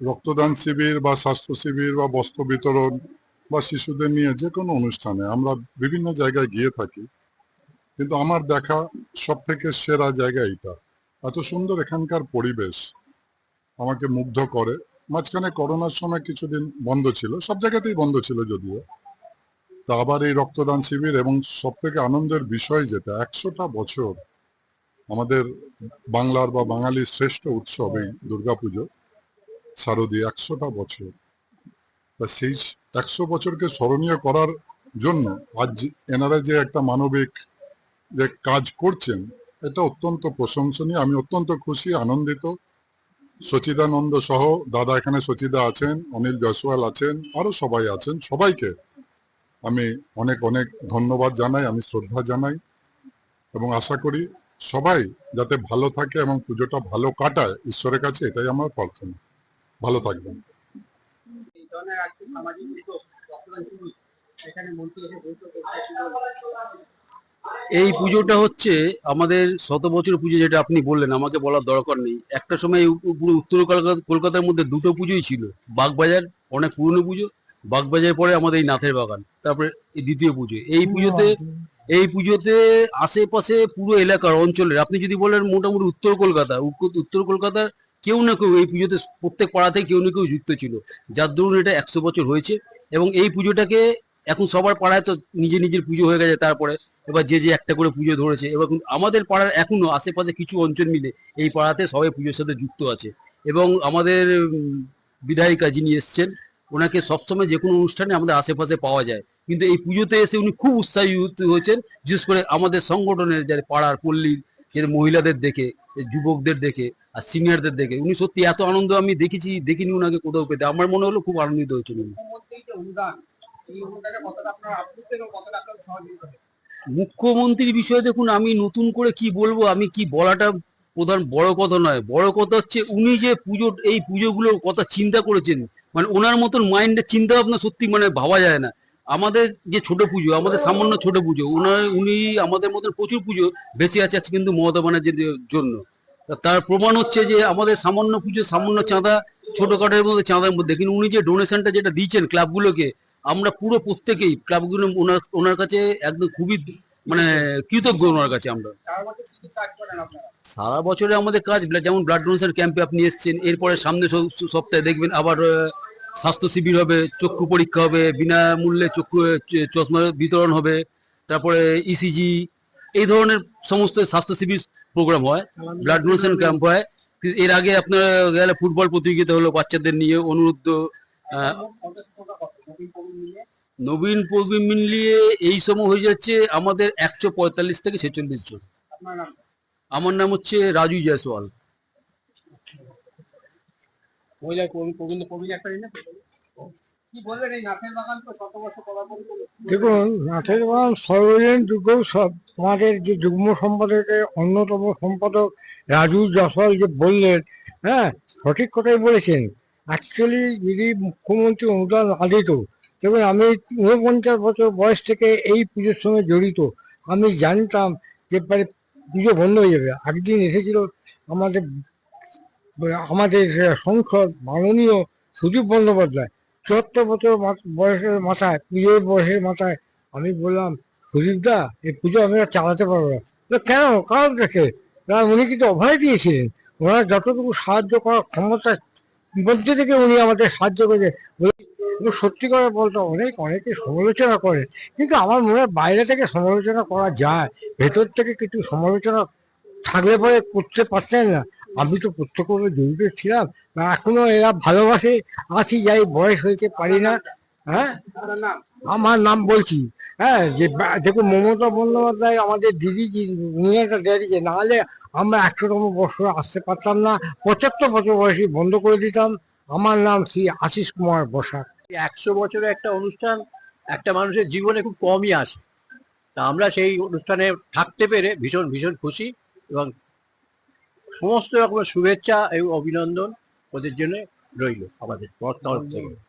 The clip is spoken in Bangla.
রক্তদান শিবির বা স্বাস্থ্য শিবির বা বস্ত্র বিতরণ বা শিশুদের নিয়ে যে কোনো অনুষ্ঠানে আমরা বিভিন্ন জায়গায় গিয়ে থাকি। কিন্তু আমার দেখা সব থেকে সেরা জায়গা এটা এত সুন্দর এখানকার পরিবেশ আমাকে মুগ্ধ করে। মাঝখানে করোনার সময় কিছুদিন বন্ধ ছিল, সব জায়গাতেই বন্ধ ছিল যদিও। তা আবার এই রক্তদান শিবির এবং সব থেকে আনন্দের বিষয় যেটা, একশোটা বছর আমাদের বাংলার বা বাঙালির শ্রেষ্ঠ উৎসব এই দুর্গাপুজো শারদী একশোটা বছর। তা সেই একশো বছরকে স্মরণীয় করার জন্য আজ এনারা যে একটা মানবিক যে কাজ করছেন, এটা অত্যন্ত প্রশংসনীয়। আমি অত্যন্ত খুশি, আনন্দিত। সচিদানন্দ সহ দাদা এখানে সচিদা আছেন, অনিল জয়সওয়াল আছেন, আরও সবাই আছেন। সবাইকে আমি অনেক অনেক ধন্যবাদ জানাই, আমি শ্রদ্ধা জানাই এবং আশা করি সবাই যাতে ভালো থাকে এবং পুজোটা ভালো কাটায়, ঈশ্বরের কাছে এটাই আমার প্রার্থনা। ভালো থাকবেন। এই পুজোটা হচ্ছে আমাদের শত বছর পুজো যেটা আপনি বললেন, আমাকে বলার দরকার নেই। একটা সময় উত্তর কলকাতা, কলকাতার মধ্যে দুটো পুজোই ছিল, বাগবাজার, অনেক পুরনো পুজো বাগবাজার পরে আমাদের এই নাথের বাগান তারপরে এই দ্বিতীয় পুজো। এই পুজোতে এই পুজোতে আশেপাশে পুরো এলাকার অঞ্চলের আপনি যদি বলেন মোটামুটি উত্তর কলকাতা উত্তর- কলকাতার কেউ না কেউ এই পুজোতে প্রত্যেক পাড়াতেই কেউ না কেউ যুক্ত ছিল। যার দরুন এটা একশো বছর হয়েছে এবং এই পুজোটাকে এখন সবার পাড়ায় তো নিজে নিজের পুজো হয়ে গেছে তারপরে এবার যে যে একটা করে পুজো ধরেছে। এবার আমাদের পাড়ার এখনও আশেপাশে কিছু অঞ্চল মিলে এই পাড়াতে সবাই পুজোর সাথে যুক্ত আছে। এবং আমাদের বিধায়িকা যিনি এসছেন ওনাকে সবসময় যে কোনো অনুষ্ঠানে আমাদের আশেপাশে পাওয়া যায়। কিন্তু এই পুজোতে এসে উনি খুব উৎসাহিত হয়েছেন বিশেষ করে আমাদের সংগঠনের যারা পাড়ার পল্লীর যে মহিলাদের দেখে যুবকদের দেখে আর সিনিয়রদের দেখে উনি সত্যি এত আনন্দ আমি দেখেছি দেখিনি ওনাকে কোথাও পেতে। আমার মনে হলো খুব আনন্দিত যে হবে? মুখ্যমন্ত্রীর বিষয়ে দেখুন আমি নতুন করে কি বলব আমি কি বলাটা প্রধান বড় কথা নয়। বড় কথা হচ্ছে উনি যে পুজো এই পুজোগুলোর কথা চিন্তা করেছেন মানে ওনার মতন মাইন্ডের চিন্তা ভাবনা সত্যি মানে ভাবা যায় না। আমাদের যে ছোট পুজো, আমাদের সামান্য ছোট পুজো, ওনার, উনি আমাদের মতন প্রচুর পুজো বেঁচে আছে কিন্তু মমতা ব্যানার্জির জন্য। তার প্রমাণ হচ্ছে যে আমাদের সামান্য পুজো, সামান্য চাঁদা, ছোটখাটোর মধ্যে চাঁদার মধ্যে। কিন্তু উনি যে ডোনেশনটা যেটা দিয়েছেন ক্লাবগুলোকে আমরা পুরো প্রত্যেকেই ক্লাবগুলো ওনার ওনার কাছে একদম খুবই মানে কৃতজ্ঞ ওনার কাছে আমরা। সারা বছর আমাদের কাজ, যেমন ব্লাড ডোনেশন ক্যাম্পে আপনি এসেছেন, এরপরে সামনে সপ্তাহে দেখবেন আবার স্বাস্থ্য শিবির হবে, চক্ষু পরীক্ষা হবে, বিনামূল্যে চক্ষু চশমা বিতরণ হবে, তারপরে ইসিজি এই ধরনের সমস্ত স্বাস্থ্য শিবির প্রোগ্রাম হয় ব্লাড ডোনেশন ক্যাম্প হয়। এর আগে আপনার গেলে ফুটবল প্রতিযোগিতা হলো বাচ্চাদের নিয়ে অনুরুদ্ধ নবীন প্রবীণ মিলিয়ে এই সময় হয়ে যাচ্ছে আমাদের একশো পঁয়তাল্লিশ থেকে ছেচল্লিশ জন। আমার নাম হচ্ছে রাজু জয়সওয়াল। মহিলা প্রবীণ প্রবীণ প্রবীণ একটা দেখুন নাথের বাগান সর্বজন যুগ সব আমাদের যে যুগ্ম সম্পাদকের অন্যতম সম্পাদক রাজু জসওয়াল যে বললেন হ্যাঁ সঠিক কথাই বলেছেন। অ্যাকচুয়ালি যদি মুখ্যমন্ত্রী অনুদান না দিত দেখুন, আমি ঊনপঞ্চাশ বছর বয়স থেকে এই পুজোর সঙ্গে জড়িত। আমি জানতাম যে পুজো বন্ধ হয়ে যাবে। একদিন এসেছিল আমাদের আমাদের সংসদ মাননীয় সুদীপ বন্দ্যোপাধ্যায়, চুয়াত্তর বছর বয়সের মাথায় পুজোর বয়সের মাথায় আমি বললাম, সুদীপ দা, এই পুজো আমরা চালাতে পারব না। কেন? কারণ না উনি কিন্তু অভয় দিয়েছিলেন। ওনার যতটুকু সাহায্য করার ক্ষমতা, মধ্যে থেকে উনি আমাদের সাহায্য করে সত্যি করে বলতো অনেক, অনেকে সমালোচনা করে। কিন্তু আমার মনে হয় বাইরে থেকে সমালোচনা করা যায়। ভেতর থেকে কিছু সমালোচনা থাকলে পরে করতে পারছেন না। আমি তো প্রত্যক্ষভাবে জড়িত ছিলাম এখনও এরা ভালোবাসে, আছি, যাই বয়স হয়েছে, পারি না হ্যাঁ? আমার নাম বলছি হ্যাঁ যে, দেখুন, মমতা বন্দ্যোপাধ্যায় আমাদের দিদি, যে উনি একটা দিয়েছে, নাহলে আমরা একশোতম বছর আসতে পারতাম না, পঁচাত্তর বছর বয়সী বন্ধ করে দিতাম। আমার নাম শ্রী আশিস কুমার বসাক। একশো বছরের একটা অনুষ্ঠান, একটা মানুষের জীবনে খুব কমই আসে। তা আমরা সেই অনুষ্ঠানে থাকতে পেরে ভীষণ ভীষণ খুশি এবং সমস্ত রকমের শুভেচ্ছা এবং অভিনন্দন ওদের জন্য রইল আমাদের তরফ থেকে।